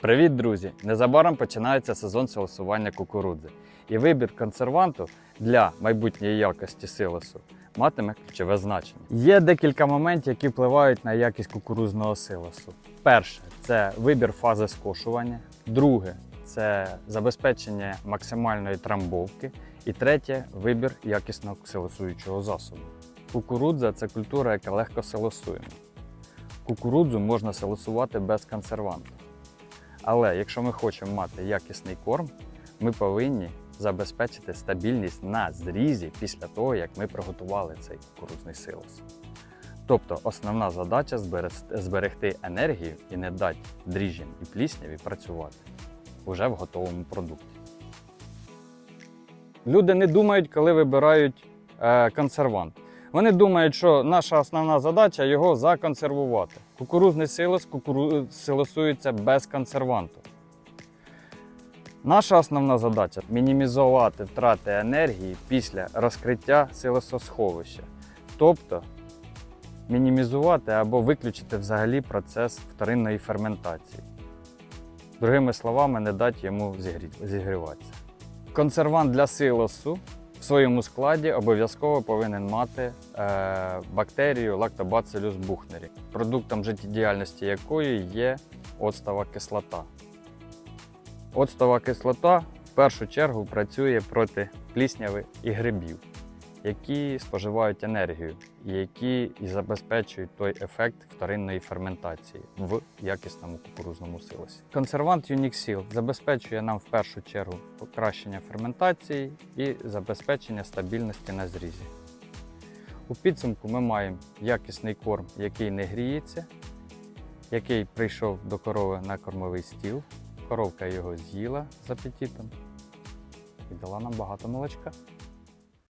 Привіт, друзі! Незабаром починається сезон силосування кукурудзи. І вибір консерванту для майбутньої якості силосу матиме ключове значення. Є декілька моментів, які впливають на якість кукурузного силосу. Перше це вибір фази скошування. Друге це забезпечення максимальної трамбовки. І третє вибір якісного силосуючого засобу. Кукурудза це культура, яка легко силосуєма. Кукурудзу можна силосувати без консерванту. Але якщо ми хочемо мати якісний корм, ми повинні забезпечити стабільність на зрізі після того, як ми приготували цей кукурудзний силос. Тобто основна задача зберегти- енергію і не дати дріжджям і плісняві працювати уже в готовому продукті. Люди не думають, коли вибирають е, консервант. Вони думають, що наша основна задача його законсервувати. Кукурузний силос кукуру... силосується без консерванту. Наша основна задача мінімізувати втрати енергії після розкриття силососховища. Тобто мінімізувати або виключити взагалі процес вторинної ферментації. Другими словами, не дати йому зігріватися. Консервант для силосу в своєму складі обов'язково повинен мати е, бактерію Lactobacillus buchneri, продуктом життєдіяльності якої є оцтова кислота. Оцтова кислота в першу чергу працює проти плісняви і грибів, які споживають енергію які і забезпечують той ефект вторинної ферментації в якісному кукурузному силосі. Консервант Unixil забезпечує нам в першу чергу покращення ферментації і забезпечення стабільності на зрізі. У підсумку ми маємо якісний корм, який не гріється, який прийшов до корови на кормовий стіл. Коровка його з'їла з апетитом і дала нам багато молочка.